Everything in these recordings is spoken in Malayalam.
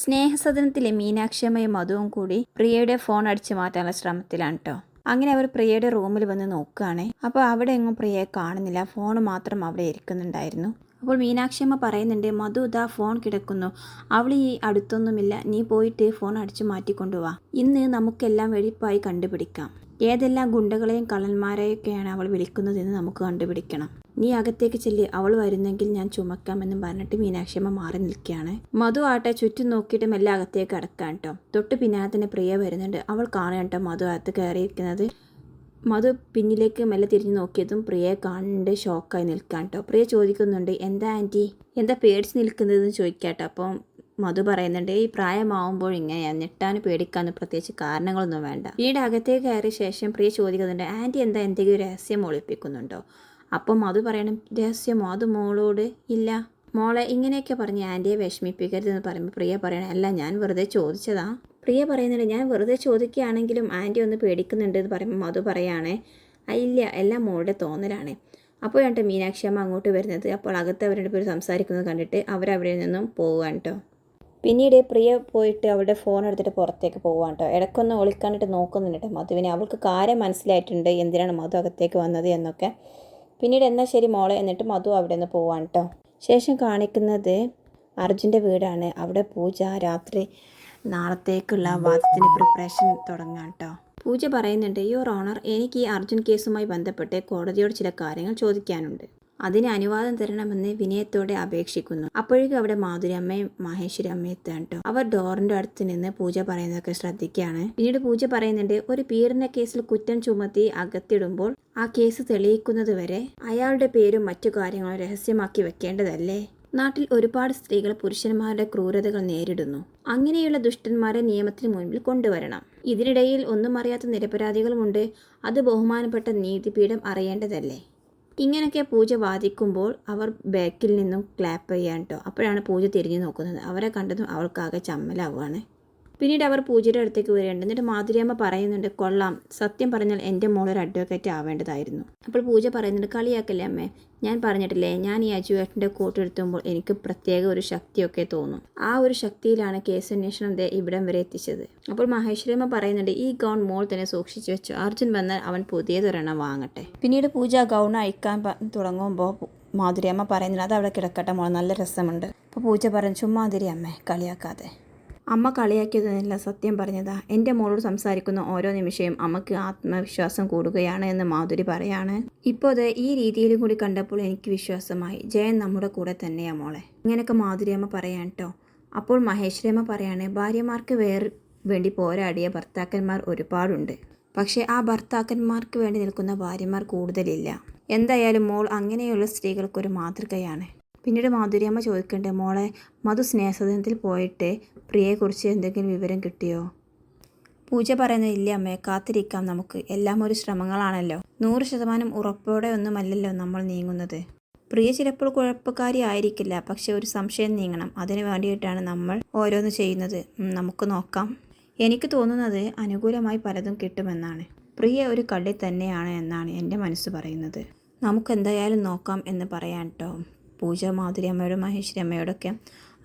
സ്നേഹസദനത്തിലെ മീനാക്ഷിയമ്മയും മധുവും കൂടി പ്രിയയുടെ ഫോൺ അടിച്ചു മാറ്റാനുള്ള ശ്രമത്തിലാണ് കേട്ടോ അങ്ങനെ അവർ പ്രിയയുടെ റൂമിൽ വന്ന് നോക്കുകയാണ്. അപ്പോൾ അവിടെ എങ്ങും പ്രിയയെ കാണുന്നില്ല. ഫോൺ മാത്രം അവിടെ ഇരിക്കുന്നുണ്ടായിരുന്നു. അപ്പോൾ മീനാക്ഷിയമ്മ പറയുന്നുണ്ട് മധു ഇതാ ഫോൺ കിടക്കുന്നു. അവൾ ഈ അടുത്തൊന്നുമില്ല. നീ പോയിട്ട് ഫോൺ അടിച്ചു മാറ്റിക്കൊണ്ടുവാ ഇന്ന് നമുക്കെല്ലാം വെടിപ്പായി കണ്ടുപിടിക്കാം. ഏതെല്ലാം ഗുണ്ടകളെയും കള്ളന്മാരെയൊക്കെയാണ് അവൾ വിളിക്കുന്നതെന്ന് നമുക്ക് കണ്ടുപിടിക്കണം. നീ അകത്തേക്ക് ചെല്ലി. അവൾ വരുന്നെങ്കിൽ ഞാൻ ചുമക്കാമെന്നും പറഞ്ഞിട്ട് മീനാക്ഷിയമ്മ മാറി നിൽക്കുകയാണ്. മധു ആട്ടെ ചുറ്റും നോക്കിയിട്ടും എല്ലാം അകത്തേക്ക് അടക്കാൻ കേട്ടോ. തൊട്ട് പിന്നാലെ തന്നെ പ്രിയ വരുന്നുണ്ട്. അവൾ കാണുക കേട്ടോ മധു അകത്ത് കയറിയിരിക്കുന്നത്. മധു പിന്നിലേക്ക് മെല്ലെ തിരിഞ്ഞു നോക്കിയതും പ്രിയയെ കണ്ട് ഷോക്കായി നിൽക്കാൻ കേട്ടോ പ്രിയ ചോദിക്കുന്നുണ്ട് എന്താ ആന്റി എന്താ പേടിച്ച് നിൽക്കുന്നതെന്ന് ചോദിക്കാട്ടോ അപ്പം മധു പറയുന്നുണ്ട് ഈ പ്രായമാവുമ്പോൾ ഇങ്ങനെയാണ് ഞെട്ടാനും പേടിക്കാനും പ്രത്യേകിച്ച് കാരണങ്ങളൊന്നും വേണ്ട. വീട് അകത്തേക്ക് കയറിയ ശേഷം പ്രിയ ചോദിക്കുന്നുണ്ട് ആന്റി എന്താ എന്തെങ്കിലും രഹസ്യം ഒളിപ്പിക്കുന്നുണ്ടോ അപ്പം മധു പറയണം രഹസ്യമോ അത് മോളോട് ഇല്ല. മോളെ ഇങ്ങനെയൊക്കെ പറഞ്ഞ് ആന്റിയെ വിഷമിപ്പിക്കരുതെന്ന് പറയുമ്പോൾ പ്രിയ പറയണം അല്ല ഞാൻ വെറുതെ ചോദിച്ചതാ. പ്രിയ പറയുന്നുണ്ട് ഞാൻ വെറുതെ ചോദിക്കുകയാണെങ്കിലും ആന്റി ഒന്ന് പേടിക്കുന്നുണ്ട് എന്ന് പറയുമ്പോൾ മധു പറയുകയാണേ ഇല്ല എല്ലാം മോളുടെ തോന്നലാണ്. അപ്പോഴാണ് മീനാക്ഷി അമ്മ അങ്ങോട്ട് വരുന്നത്. അപ്പോൾ അകത്ത് അവരുടെ പേര് സംസാരിക്കുന്നത് കണ്ടിട്ട് അവരവിടെ നിന്നും പോവുകയാണ് കേട്ടോ. പിന്നീട് പ്രിയ പോയിട്ട് അവളുടെ ഫോൺ എടുത്തിട്ട് പുറത്തേക്ക് പോവാണ് കേട്ടോ. ഇടയ്ക്കൊന്ന് ഒളിക്കാണ്ടിട്ട് നോക്കുന്നുണ്ട് കേട്ടോ മധുവിനെ അവൾക്ക് കാര്യം മനസ്സിലായിട്ടുണ്ട് എന്തിനാണ് മധു അകത്തേക്ക് വന്നത് എന്നൊക്കെ. പിന്നീട് എന്നാൽ ശരി മോളെ എന്നിട്ട് മധു അവിടെ നിന്ന് പോവാണ് കേട്ടോ. ശേഷം കാണിക്കുന്നത് അർജുന്റെ വീടാണ്. അവിടെ പൂജ രാത്രി നാളത്തേക്കുള്ള വാദത്തിന് പ്രിപ്പറേഷൻ തുടങ്ങാം കേട്ടോ പൂജ പറയുന്നുണ്ട് യുവർ ഓണർ എനിക്ക് ഈ അർജുൻ കേസുമായി ബന്ധപ്പെട്ട് കോടതിയോട് ചില കാര്യങ്ങൾ ചോദിക്കാനുണ്ട്. അതിന് അനുവാദം തരണമെന്ന് വിനയത്തോടെ അപേക്ഷിക്കുന്നു. അപ്പോഴേക്കും അവിടെ മാധുരി അമ്മയും മഹേശ്വരി അമ്മയും എത്തുകയാണ് കേട്ടോ അവർ ഡോറിന്റെ അടുത്ത് നിന്ന് പൂജ പറയുന്നതൊക്കെ ശ്രദ്ധിക്കുകയാണ്. പിന്നീട് പൂജ പറയുന്നുണ്ട് ഒരു പീഡന കേസിൽ കുറ്റം ചുമത്തി അകത്തിടുമ്പോൾ ആ കേസ് തെളിയിക്കുന്നത് വരെ അയാളുടെ പേരും മറ്റു കാര്യങ്ങളും രഹസ്യമാക്കി വെക്കേണ്ടതല്ലേ? നാട്ടിൽ ഒരുപാട് സ്ത്രീകൾ പുരുഷന്മാരുടെ ക്രൂരതകൾ നേരിടുന്നു. അങ്ങനെയുള്ള ദുഷ്ടന്മാരെ നിയമത്തിന് മുൻപിൽ കൊണ്ടുവരണം. ഇതിനിടയിൽ ഒന്നും അറിയാത്ത നിരപരാധികളുമുണ്ട്. അത് ബഹുമാനപ്പെട്ട നീതിപീഠം അറിയേണ്ടതല്ലേ? ഇങ്ങനെയൊക്കെ പൂജ വാദിക്കുമ്പോൾ അവർ ബാക്കിൽ നിന്നും ക്ലാപ്പ് ചെയ്യാൻ കേട്ടോ അപ്പോഴാണ് പൂജ തിരിഞ്ഞു നോക്കുന്നത്. അവരെ കണ്ടതും അവൾക്കാകെ ചമ്മലാവുകയാണ്. പിന്നീട് അവർ പൂജയുടെ അടുത്തേക്ക് വരികയുണ്ട്. എന്നിട്ട് മാധുരിയമ്മ പറയുന്നുണ്ട് കൊള്ളാം. സത്യം പറഞ്ഞാൽ എന്റെ മോളൊരു അഡ്വക്കേറ്റ് ആവേണ്ടതായിരുന്നു. അപ്പോൾ പൂജ പറയുന്നുണ്ട് കളിയാക്കല്ലേ അമ്മേ? ഞാൻ പറഞ്ഞിട്ടില്ലേ ഞാൻ ഈ അജുവേട്ടന്റെ കൂട്ടെടുത്തുമ്പോൾ എനിക്ക് പ്രത്യേക ഒരു ശക്തിയൊക്കെ തോന്നും. ആ ഒരു ശക്തിയിലാണ് കേസ് അന്വേഷണം ഇവിടം വരെ എത്തിച്ചത്. അപ്പോൾ മഹേശ്വരമ്മ പറയുന്നുണ്ട് ഈ ഗൗൺ മോൾ തന്നെ സൂക്ഷിച്ചു വെച്ചു. അർജുൻ വന്നാൽ അവൻ പുതിയതൊരെണ്ണം വാങ്ങട്ടെ. പിന്നീട് പൂജ ഗൗൺ അയക്കാൻ തുടങ്ങുമ്പോൾ മാധുരിയമ്മ പറയുന്നുണ്ട് അത് അവിടെ കിടക്കട്ടെ മോൾ നല്ല രസമുണ്ട്. അപ്പോൾ പൂജ പറഞ്ഞു ചുമ്മാതിരി അമ്മേ കളിയാക്കാതെ. അമ്മ കളിയാക്കിയതൊന്നുമില്ല സത്യം പറഞ്ഞതാ. എന്റെ മോളോട് സംസാരിക്കുന്ന ഓരോ നിമിഷവും അമ്മയ്ക്ക് ആത്മവിശ്വാസം കൂടുകയാണ് എന്ന് മാധുരി പറയാണ്. ഇപ്പോൾ അത് ഈ രീതിയിലും കൂടി കണ്ടപ്പോൾ എനിക്ക് വിശ്വാസമായി. ജയൻ നമ്മുടെ കൂടെ തന്നെയാ മോളെ. ഇങ്ങനെയൊക്കെ മാധുരി അമ്മ പറയാൻ കേട്ടോ അപ്പോൾ മഹേശ്വരമ്മ പറയാണ് ഭാര്യമാർക്ക് വേറെ വേണ്ടി പോരാടിയ ഭർത്താക്കന്മാർ ഒരുപാടുണ്ട്. പക്ഷേ ആ ഭർത്താക്കന്മാർക്ക് വേണ്ടി നിൽക്കുന്ന ഭാര്യമാർ കൂടുതലില്ല. എന്തായാലും മോൾ അങ്ങനെയുള്ള സ്ത്രീകൾക്കൊരു മാതൃകയാണ്. പിന്നീട് മാധുര്യമ്മ ചോദിക്കണ്ടേ മോളെ മധു സ്നേഹസദനത്തിൽ പോയിട്ട് പ്രിയയെക്കുറിച്ച് എന്തെങ്കിലും വിവരം കിട്ടിയോ? പൂജ പറയുന്നത് ഇല്ല അമ്മേ കാത്തിരിക്കാം നമുക്ക്. എല്ലാം ഒരു ശ്രമങ്ങളാണല്ലോ. നൂറ് ശതമാനം ഉറപ്പോടെ ഒന്നുമല്ലല്ലോ നമ്മൾ നീങ്ങുന്നത്. പ്രിയ ചിലപ്പോൾ കുഴപ്പക്കാരി ആയിരിക്കില്ല പക്ഷെ ഒരു സംശയം നീങ്ങണം. അതിനു വേണ്ടിയിട്ടാണ് നമ്മൾ ഓരോന്ന് ചെയ്യുന്നത്. നമുക്ക് നോക്കാം. എനിക്ക് തോന്നുന്നത് അനുകൂലമായി പലതും കിട്ടുമെന്നാണ്. പ്രിയ ഒരു കള്ളി തന്നെയാണ് എന്നാണ് എന്റെ മനസ്സ് പറയുന്നത്. നമുക്ക് എന്തായാലും നോക്കാം എന്ന് പറയാൻ കേട്ടോ പൂജ മാധുരി അമ്മയോടും മഹേശ്വരി അമ്മയോടൊക്കെ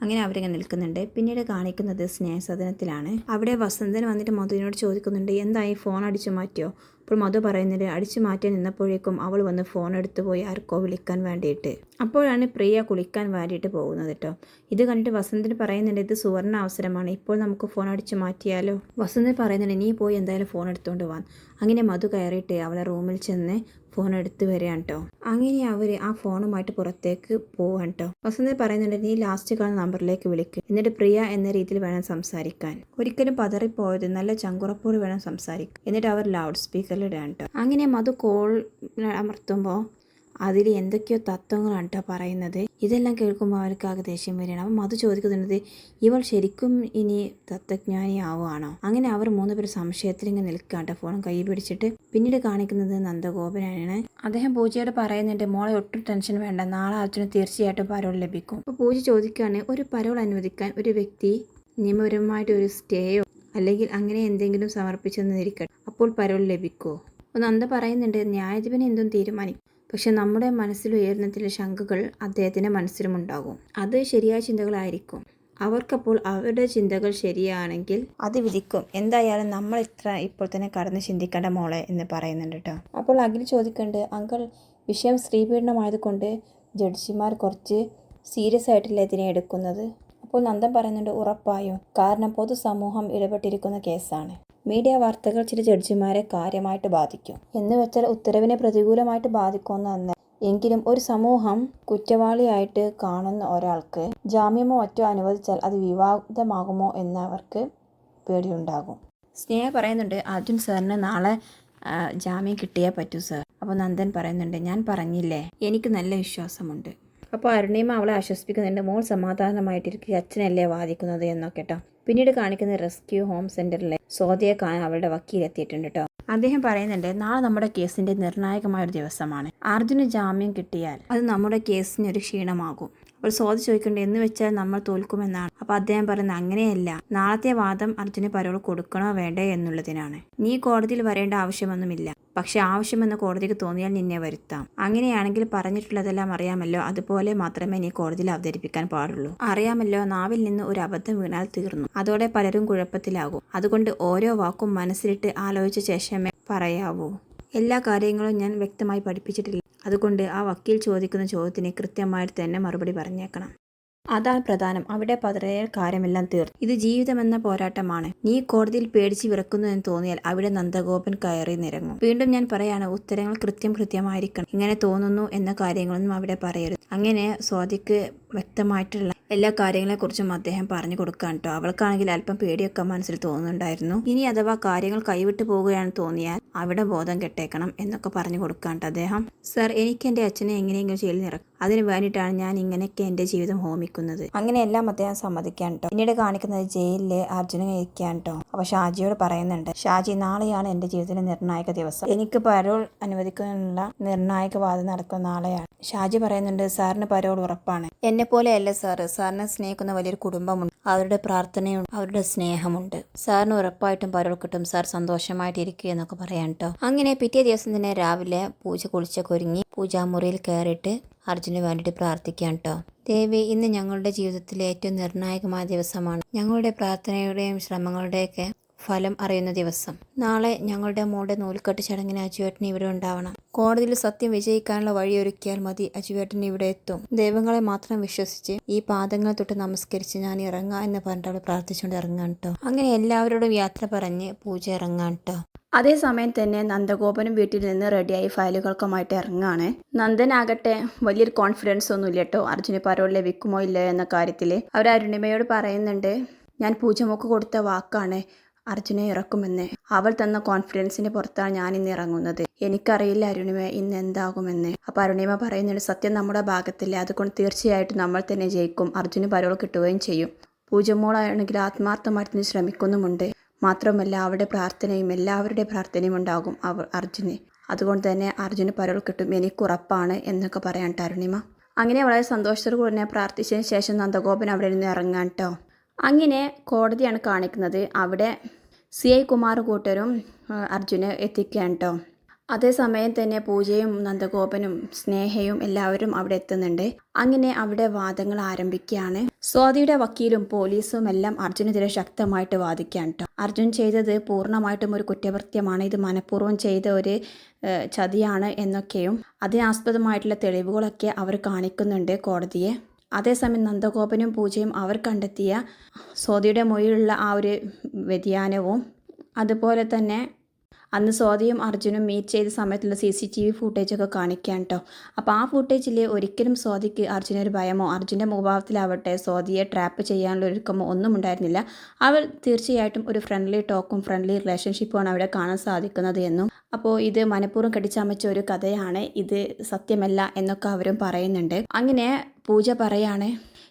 അങ്ങനെ അവരിങ്ങനെ നിൽക്കുന്നുണ്ട്. പിന്നീട് കാണിക്കുന്നത് സ്നേഹസദനത്തിലാണ്. അവിടെ വസന്തൻ വന്നിട്ട് മധുവിനോട് ചോദിക്കുന്നുണ്ട് എന്തായി ഫോൺ അടിച്ചു മാറ്റിയോ? അപ്പോൾ മധു പറയുന്നുണ്ട് അടിച്ചു മാറ്റി നിന്നപ്പോഴേക്കും അവൾ വന്ന് ഫോൺ എടുത്തു പോയി ആർക്കോ വിളിക്കാൻ വേണ്ടിയിട്ട്. അപ്പോഴാണ് പ്രിയ കുളിക്കാൻ വേണ്ടിയിട്ട് പോകുന്നത് കേട്ടോ. ഇത് കണ്ടിട്ട് വസന്തിന് പറയുന്നുണ്ട് ഇത് സുവർണ അവസരമാണ്. ഇപ്പോൾ നമുക്ക് ഫോൺ അടിച്ചു മാറ്റിയാലോ? വസന്തൻ പറയുന്നുണ്ട് നീ പോയി എന്തായാലും ഫോൺ എടുത്തുകൊണ്ട് വാൻ അങ്ങനെ മധു കയറിയിട്ട് അവളെ റൂമിൽ ചെന്ന് ഫോൺ എടുത്ത് വരികയാണ് കേട്ടോ. അങ്ങനെ അവർ ആ ഫോണുമായിട്ട് പുറത്തേക്ക് പോവാണ് കേട്ടോ. വസന്തി പറയുന്നുണ്ട് നീ ലാസ്റ്റ് കാണുന്ന നമ്പറിലേക്ക് വിളിക്കും. എന്നിട്ട് പ്രിയ എന്ന രീതിയിൽ വേണം സംസാരിക്കാൻ. ഒരിക്കലും പതറിപ്പോയത് നല്ല ചങ്കുറപ്പോട് വേണം സംസാരിക്കും എന്നിട്ട് അവർ ലൗഡ് സ്പീക്കറിൽ ഇടാണ് കേട്ടോ അങ്ങനെ മധു കോൾ അമർത്തുമ്പോൾ അതിൽ എന്തൊക്കെയോ തത്വങ്ങളാണ് കേട്ടോ പറയുന്നത്. ഇതെല്ലാം കേൾക്കുമ്പോൾ അവർക്ക് ആകെ ദേഷ്യം വരികയാണ്. അപ്പം മധു ചോദിക്കുന്നുണ്ട് ഇവൾ ശരിക്കും ഇനി തത്വജ്ഞാനി ആവുകയാണോ അങ്ങനെ അവർ മൂന്ന് പേര് സംശയത്തിൽ ഇങ്ങനെ നിൽക്കാട്ടോ ഫോൺ കൈ പിടിച്ചിട്ട്. പിന്നീട് കാണിക്കുന്നത് നന്ദഗോപനാണ്. അദ്ദേഹം പൂജയോട് പറയുന്നുണ്ട് മോളെ ഒട്ടും ടെൻഷൻ വേണ്ട. നാളെ അച്ഛനും തീർച്ചയായിട്ടും പരോൾ ലഭിക്കും. അപ്പോൾ പൂജ ചോദിക്കുകയാണ് ഒരു പരോൾ അനുവദിക്കാൻ ഒരു വ്യക്തി നിയമപരമായിട്ട് ഒരു സ്റ്റേയോ അല്ലെങ്കിൽ അങ്ങനെ എന്തെങ്കിലും സമർപ്പിച്ചെന്നിരിക്കട്ടെ. അപ്പോൾ പരോൾ ലഭിക്കുമോ അപ്പോൾ നന്ദ പറയുന്നുണ്ട് ന്യായാധിപൻ എന്തും തീരുമാനിക്കും. പക്ഷെ നമ്മുടെ മനസ്സിൽ ഉയർന്ന ചില ശങ്കകൾ അദ്ദേഹത്തിന്റെ മനസ്സിലുമുണ്ടാകും. അത് ശരിയായ ചിന്തകളായിരിക്കും. അവർക്കപ്പോൾ അവരുടെ ചിന്തകൾ ശരിയാണെങ്കിൽ അത് വിധിക്കും. എന്തായാലും നമ്മൾ ഇത്ര ഇപ്പോൾ തന്നെ കടന്ന് ചിന്തിക്കേണ്ട മോളെ എന്ന് പറയുന്നുണ്ട് കേട്ടോ. അപ്പോൾ അഖിൽ ചോദിക്കുന്നുണ്ട് അങ്കൾ വിഷയം സ്ത്രീപീഡനമായതുകൊണ്ട് ജഡ്ജിമാർ കുറച്ച് സീരിയസ് ആയിട്ടില്ല ഇതിനെ എടുക്കുന്നത്? അപ്പോൾ നന്ദൻ പറയുന്നുണ്ട് ഉറപ്പായോ. കാരണം പൊതുസമൂഹം ഇടപെട്ടിരിക്കുന്ന കേസാണ്. മീഡിയ വാർത്തകൾ ചില ജഡ്ജിമാരെ കാര്യമായിട്ട് ബാധിക്കും. എന്ന് വെച്ചാൽ ഉത്തരവിനെ പ്രതികൂലമായിട്ട് ബാധിക്കുമെന്നല്ല എങ്കിലും ഒരു സമൂഹം കുറ്റവാളിയായിട്ട് കാണുന്ന ഒരാൾക്ക് ജാമ്യമോ മറ്റോ അനുവദിച്ചാൽ അത് വിവാദമാകുമോ എന്നവർക്ക് പേടിയുണ്ടാകും. സ്നേഹ പറയുന്നുണ്ട് അർജുൻ സാറിന് നാളെ ജാമ്യം കിട്ടിയേ പറ്റൂ സാർ. അപ്പോൾ നന്ദൻ പറയുന്നുണ്ട് ഞാൻ പറഞ്ഞില്ലേ? എനിക്ക് നല്ല വിശ്വാസമുണ്ട്. അപ്പോൾ അരുണിമ അവളെ ആശ്വസിപ്പിക്കുന്നുണ്ട് മോൾ സമാധാനമായിട്ടിരിക്കുക അച്ഛനല്ലേ വാദിക്കുന്നത് എന്നൊക്കെ കേട്ടോ. പിന്നീട് കാണിക്കുന്ന റെസ്ക്യൂ ഹോം സെന്ററിലെ സ്വാതിയെ കാണാൻ അവളുടെ വക്കീൽ എത്തിയിട്ടുണ്ട് കേട്ടോ. അദ്ദേഹം പറയുന്നുണ്ട് നാളെ നമ്മുടെ കേസിന്റെ നിർണായകമായ ഒരു ദിവസമാണ്. അർജുന് ജാമ്യം കിട്ടിയാൽ അത് നമ്മുടെ കേസിന് ഒരു ക്ഷീണമാകും. അപ്പോൾ സ്വാതി ചോദിക്കേണ്ടത് എന്ന് വെച്ചാൽ നമ്മൾ തോൽക്കുമെന്നാണ്. അപ്പോൾ അദ്ദേഹം പറയുന്നത് അങ്ങനെയല്ല. നാളത്തെ വാദം അർജുന് പരോൾ കൊടുക്കണോ വേണ്ടേ എന്നുള്ളതിനാണ്. നീ കോടതിയിൽ വരേണ്ട ആവശ്യമൊന്നുമില്ല. പക്ഷെ ആവശ്യമെന്ന് കോടതിക്ക് തോന്നിയാൽ നിന്നെ വരുത്താം. അങ്ങനെയാണെങ്കിൽ പറഞ്ഞിട്ടുള്ളതെല്ലാം അറിയാമല്ലോ. അതുപോലെ മാത്രമേ നീ കോടതിയിൽ അവതരിപ്പിക്കാൻ പാടുള്ളൂ. അറിയാമല്ലോ നാവിൽ നിന്ന് ഒരു അബദ്ധം വീണാൽ തീർന്നു. അതോടെ പലരും കുഴപ്പത്തിലാകും. അതുകൊണ്ട് ഓരോ വാക്കും മനസ്സിലിട്ട് ആലോചിച്ച ശേഷമേ പറയാവൂ. എല്ലാ കാര്യങ്ങളും ഞാൻ വ്യക്തമായി പഠിപ്പിച്ചിട്ടില്ല. അതുകൊണ്ട് ആ വക്കീൽ ചോദിക്കുന്ന ചോദ്യത്തിന് കൃത്യമായിട്ട് തന്നെ മറുപടി പറഞ്ഞേക്കണം. അതാണ് പ്രധാനം. അവിടെ പതറിയാൽ കാര്യമെല്ലാം തീർന്നു. ഇത് ജീവിതമെന്ന പോരാട്ടമാണ്. നീ കോടതിയിൽ പേടിച്ച് വിറക്കുന്നു എന്ന് തോന്നിയാൽ അവിടെ നന്ദഗോപൻ കയറി നിരങ്ങും. വീണ്ടും ഞാൻ പറയാണ് ഉത്തരങ്ങൾ കൃത്യം കൃത്യമായിരിക്കണം. ഇങ്ങനെ തോന്നുന്നു എന്ന കാര്യങ്ങളൊന്നും അവിടെ പറയരുത്. അങ്ങനെ സ്വാതിക്ക് വ്യക്തമായിട്ടുള്ള എല്ലാ കാര്യങ്ങളെക്കുറിച്ചും അദ്ദേഹം പറഞ്ഞു കൊടുക്കാൻ കേട്ടോ. അവൾക്കാണെങ്കിൽ അല്പം പേടിയൊക്കെ മനസ്സിൽ തോന്നുന്നുണ്ടായിരുന്നു. ഇനി അഥവാ കാര്യങ്ങൾ കൈവിട്ടു പോകുകയാണെന്ന് തോന്നിയാൽ അവിടെ ബോധം കെട്ടേക്കണം എന്നൊക്കെ പറഞ്ഞു കൊടുക്കാൻ കേട്ടോ അദ്ദേഹം. സർ എനിക്ക് എന്റെ അച്ഛനെ എങ്ങനെയെങ്കിലും ജയിലിൽ നിറക്കും അതിന് വേണ്ടിയിട്ടാണ് ഞാൻ ഇങ്ങനെയൊക്കെ എന്റെ ജീവിതം ഹോമിക്കുന്നത്. അങ്ങനെയെല്ലാം അദ്ദേഹം സമ്മതിക്കാൻ കേട്ടോ പിന്നീട് കാണിക്കുന്നത് ജയിലിലെ അർജുന ഇരിക്കാൻ കേട്ടോ അപ്പോൾ ഷാജിയോട് പറയുന്നുണ്ട് ഷാജി നാളെയാണ് എന്റെ ജീവിതത്തിലെ നിർണായക ദിവസം. എനിക്ക് പരോൾ അനുവദിക്കാനുള്ള നിർണായക വാദം നടക്കുന്ന നാളെയാണ്. ഷാജി പറയുന്നുണ്ട് സാറിന് പരോൾ ഉറപ്പാണ്. എന്നെ പോലെയല്ല സാറ്. സാറിനെ സ്നേഹിക്കുന്ന വലിയൊരു കുടുംബമുണ്ട്. അവരുടെ പ്രാർത്ഥനയുണ്ട്. അവരുടെ സ്നേഹമുണ്ട്. സാറിന് ഉറപ്പായിട്ടും പരോൾ കിട്ടും. സാർ സന്തോഷമായിട്ടിരിക്കുക എന്നൊക്കെ പറയാം കേട്ടോ അങ്ങനെ പിറ്റേ ദിവസം തന്നെ രാവിലെ പൂജ കുളിച്ചൊക്കെ ഒരുങ്ങി പൂജാമുറിയിൽ കയറിയിട്ട് അർജുന് വേണ്ടിയിട്ട് പ്രാർത്ഥിക്കാം കേട്ടോ ദേവി ഇന്ന് ഞങ്ങളുടെ ജീവിതത്തിലെ ഏറ്റവും നിർണായകമായ ദിവസമാണ്. ഞങ്ങളുടെ പ്രാർത്ഥനയുടെയും ശ്രമങ്ങളുടെയൊക്കെ ഫലം അറിയുന്ന ദിവസം. നാളെ ഞങ്ങളുടെ മോളുടെ നൂൽക്കെട്ട് ചടങ്ങിന് അജുവേട്ടൻ ഇവിടെ ഉണ്ടാവണം. കോടതിയിൽ സത്യം വിജയിക്കാനുള്ള വഴി ഒരുക്കിയാൽ മതി. അജുവേട്ടൻ ഇവിടെ എത്തും. ദൈവങ്ങളെ മാത്രം വിശ്വസിച്ച് ഈ പാദങ്ങൾ തൊട്ട് നമസ്കരിച്ച് ഞാൻ ഇറങ്ങാം എന്ന് പറഞ്ഞിട്ട് അവിടെ പ്രാർത്ഥിച്ചുകൊണ്ട് ഇറങ്ങാൻ കേട്ടോ അങ്ങനെ എല്ലാവരോടും യാത്ര പറഞ്ഞ് പൂജ ഇറങ്ങാൻ കേട്ടോ അതേസമയം തന്നെ നന്ദഗോപനും വീട്ടിൽ നിന്ന് റെഡിയായി ഫയലുകൾക്കുമായിട്ട് ഇറങ്ങുകയാണ്. നന്ദനാകട്ടെ വലിയൊരു കോൺഫിഡൻസ് ഒന്നുമില്ല കേട്ടോ. അർജുന പരോൾ ലഭിക്കുമോ ഇല്ലയോ എന്ന കാര്യത്തിൽ അവർ അരുണിമയോട് പറയുന്നുണ്ട് ഞാൻ പൂജമൊക്കെ കൊടുത്ത വാക്കാണ് അർജുനെ ഇറക്കുമെന്ന്. അവൾ തന്ന കോൺഫിഡൻസിന്റെ പുറത്താണ് ഞാൻ ഇന്ന് ഇറങ്ങുന്നത്. എനിക്കറിയില്ല അരുണിമ ഇന്ന് എന്താകുമെന്ന്. അപ്പൊ അരുണിമ പറയുന്നുണ്ട് സത്യം നമ്മുടെ ഭാഗത്തില്ല. അതുകൊണ്ട് തീർച്ചയായിട്ടും നമ്മൾ തന്നെ ജയിക്കും. അർജുന് പരോൾ കിട്ടുകയും ചെയ്യും. പൂജമോളാണെങ്കിൽ ആത്മാർത്ഥമായിട്ട് ശ്രമിക്കുന്നുമുണ്ട്. മാത്രമല്ല അവിടെ പ്രാർത്ഥനയും എല്ലാവരുടെ പ്രാർത്ഥനയും ഉണ്ടാകും അവർ അർജുന്. അതുകൊണ്ട് തന്നെ അർജുന് പരോൾ കിട്ടും എനിക്ക് ഉറപ്പാണ് എന്നൊക്കെ പറയാൻ ടരുണിമ അങ്ങനെ വളരെ സന്തോഷത്തോടു കൂടി തന്നെ പ്രാർത്ഥിച്ചതിന് ശേഷം നന്ദഗോപൻ അവിടെ നിന്ന് ഇറങ്ങാൻ കേട്ടോ അങ്ങനെ കോടതിയാണ് കാണിക്കുന്നത്. അവിടെ സി ഐ കുമാർ കൂട്ടരും അർജുനെ എത്തിക്കുകയാണ് കേട്ടോ അതേസമയം തന്നെ പൂജയും നന്ദഗോപനും സ്നേഹയും എല്ലാവരും അവിടെ എത്തുന്നുണ്ട്. അങ്ങനെ അവിടെ വാദങ്ങൾ ആരംഭിക്കുകയാണ്. സ്വാതിയുടെ വക്കീലും പോലീസും എല്ലാം അർജുനെതിരെ ശക്തമായിട്ട് വാദിക്കാൻ കേട്ടോ. അർജുൻ ചെയ്തത് പൂർണമായിട്ടും ഒരു കുറ്റകൃത്യമാണ്. ഇത് മനഃപൂർവം ചെയ്ത ഒരു ചതിയാണ് എന്നൊക്കെയും അതിനാസ്പദമായിട്ടുള്ള തെളിവുകളൊക്കെ അവർ കാണിക്കുന്നുണ്ട് കോടതിയെ. അതേസമയം നന്ദഗോപനും പൂജയും അവർ കണ്ടെത്തിയ സ്വാതിയുടെ മൊഴിയിലുള്ള ആ ഒരു വ്യതിയാനവും അതുപോലെ തന്നെ അന്ന് സ്വാതിയും അർജുനും മീറ്റ് ചെയ്ത സമയത്തുള്ള സി സി ടി വി ഫുട്ടേജൊക്കെ കാണിക്കാൻ കേട്ടോ അപ്പോൾ ആ ഫുട്ടേജിൽ ഒരിക്കലും സ്വാതിക്ക് അർജുനൊരു ഭയമോ അർജുന്റെ മുഖഭാവത്തിലാവട്ടെ സ്വാതിയെ ട്രാപ്പ് ചെയ്യാനുള്ള ഒരുക്കമോ ഒന്നും ഉണ്ടായിരുന്നില്ല. അവർ തീർച്ചയായിട്ടും ഒരു ഫ്രണ്ട്ലി ടോക്കും ഫ്രണ്ട്ലി റിലേഷൻഷിപ്പുമാണ് അവിടെ കാണാൻ സാധിക്കുന്നത് എന്നും. അപ്പോൾ ഇത് മനഃപൂർവം കടിച്ചമച്ച ഒരു കഥയാണ്. ഇത് സത്യമല്ല എന്നൊക്കെ അവരും പറയുന്നുണ്ട്. അങ്ങനെ പൂജ പറയാണ്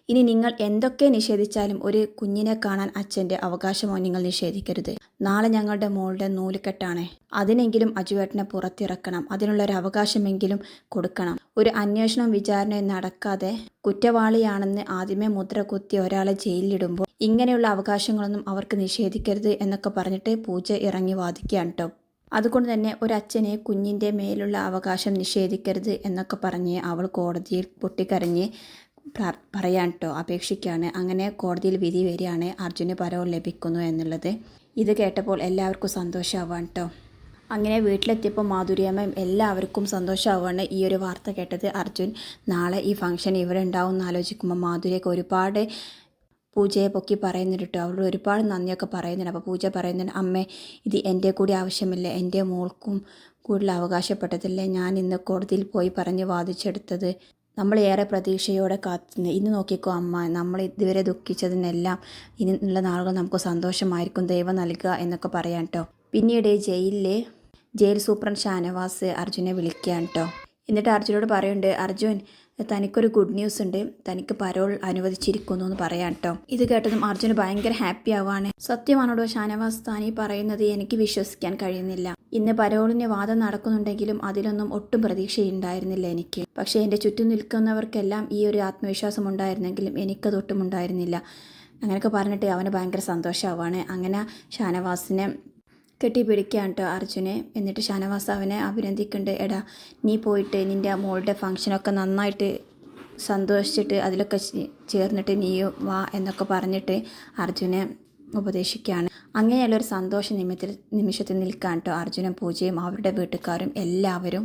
ഇനി നിങ്ങൾ എന്തൊക്കെ നിഷേധിച്ചാലും ഒരു കുഞ്ഞിനെ കാണാൻ അച്ഛന്റെ അവകാശമോ നിങ്ങൾ നിഷേധിക്കരുത്. നാളെ ഞങ്ങളുടെ മോളുടെ നൂലുകെട്ടാണ്. അതിനെങ്കിലും അജുവേട്ടനെ പുറത്തിറക്കണം. അതിനുള്ള ഒരു അവകാശമെങ്കിലും കൊടുക്കണം. ഒരു അന്വേഷണം വിചാരണയും നടക്കാതെ കുറ്റവാളിയാണെന്ന് ആദ്യമേ മുദ്ര കുത്തി ഒരാളെ ജയിലിലിടുമ്പോൾ ഇങ്ങനെയുള്ള അവകാശങ്ങളൊന്നും അവർക്ക് നിഷേധിക്കരുത് എന്നൊക്കെ പറഞ്ഞിട്ട് പൂജ ഇറങ്ങി വാദിക്കുകയാണ് കേട്ടോ. അതുകൊണ്ട് തന്നെ ഒരച്ഛനെ കുഞ്ഞിന്റെ മേലുള്ള അവകാശം നിഷേധിക്കരുത് എന്നൊക്കെ പറഞ്ഞ് അവൾ കോടതിയിൽ പൊട്ടിക്കരഞ്ഞ് പറയാൻ കേട്ടോ അപേക്ഷിക്കുകയാണ് അങ്ങനെ കോടതിയിൽ വിധി വരികയാണ് അർജുന് പരവും ലഭിക്കുന്നു എന്നുള്ളത്. ഇത് കേട്ടപ്പോൾ എല്ലാവർക്കും സന്തോഷമാവാൻ കേട്ടോ അങ്ങനെ വീട്ടിലെത്തിയപ്പോൾ മാധുര്യമ്മയും എല്ലാവർക്കും സന്തോഷമാവാണ് ഈ ഒരു വാർത്ത കേട്ടത് അർജുൻ. നാളെ ഈ ഫംഗ്ഷൻ ഇവിടെ ഉണ്ടാവും എന്ന് ആലോചിക്കുമ്പോൾ മാധുര്യക്ക് ഒരുപാട് പൂജയെ പൊക്കി പറയുന്നുണ്ട് കേട്ടോ. അവളോട് ഒരുപാട് നന്ദിയൊക്കെ പറയുന്നുണ്ട്. അപ്പോൾ പൂജ പറയുന്നുണ്ട് അമ്മേ ഇത് എന്റെ കൂടി ആവശ്യമില്ല. എന്റെ മോൾക്കും കൂടുതൽ അവകാശപ്പെട്ടതല്ലേ. ഞാൻ ഇന്ന് കോടതിയിൽ പോയി പറഞ്ഞ് വാദിച്ചെടുത്തത് നമ്മൾ ഏറെ പ്രതീക്ഷയോടെ കാത്തുനിന്ന് ഇന്ന് നോക്കിക്കോ അമ്മ നമ്മൾ ഇതുവരെ ദുഃഖിച്ചതിനെല്ലാം ഇനിയുള്ള നാളുകൾ നമുക്ക് സന്തോഷമായിരിക്കും ദൈവം നൽകുക എന്നൊക്കെ പറയാം കേട്ടോ പിന്നീട് ജയിലിലെ ജയിൽ സൂപ്രണ്ട് ഷാനവാസ് അർജുനെ വിളിക്കുകയാണ് കേട്ടോ എന്നിട്ട് അർജുനോട് പറയുന്നുണ്ട് അർജുൻ തനിക്കൊരു ഗുഡ് ന്യൂസ് ഉണ്ട്. തനിക്ക് പരോൾ അനുവദിച്ചിരിക്കുന്നു എന്ന് പറയാം കേട്ടോ ഇത് കേട്ടതും അർജുന് ഭയങ്കര ഹാപ്പി ആവാണ് സത്യമാണോടോ ഷാനവാസ്? താനി പറയുന്നത് എനിക്ക് വിശ്വസിക്കാൻ കഴിയുന്നില്ല. ഇന്ന് പരോളിന് വാദം നടക്കുന്നുണ്ടെങ്കിലും അതിലൊന്നും ഒട്ടും പ്രതീക്ഷയുണ്ടായിരുന്നില്ല എനിക്ക്. പക്ഷെ എന്റെ ചുറ്റും നിൽക്കുന്നവർക്കെല്ലാം ഈ ഒരു ആത്മവിശ്വാസം ഉണ്ടായിരുന്നെങ്കിലും എനിക്കതൊട്ടും ഉണ്ടായിരുന്നില്ല. അങ്ങനെയൊക്കെ പറഞ്ഞിട്ട് അവന് ഭയങ്കര സന്തോഷമാവാണ് അങ്ങനെ ഷാനവാസിനെ കെട്ടിപ്പിടിക്കുകയാണ് കേട്ടോ അർജുനെ എന്നിട്ട് ഷാനവാസ് അവനെ അഭിനന്ദിക്കുന്നുണ്ട് എടാ നീ പോയിട്ട് നിന്റെ മോളുടെ ഫംഗ്ഷനൊക്കെ നന്നായിട്ട് സന്തോഷിച്ചിട്ട് അതിലൊക്കെ ചേർന്നിട്ട് നീ വാ എന്നൊക്കെ പറഞ്ഞിട്ട് അർജുനെ ഉപദേശിക്കുകയാണ് അങ്ങനെയുള്ളൊരു സന്തോഷ നിമിത്തിൽ നിമിഷത്തിൽ നിൽക്കാൻ കേട്ടോ അർജുനും പൂജയും അവരുടെ വീട്ടുകാരും എല്ലാവരും.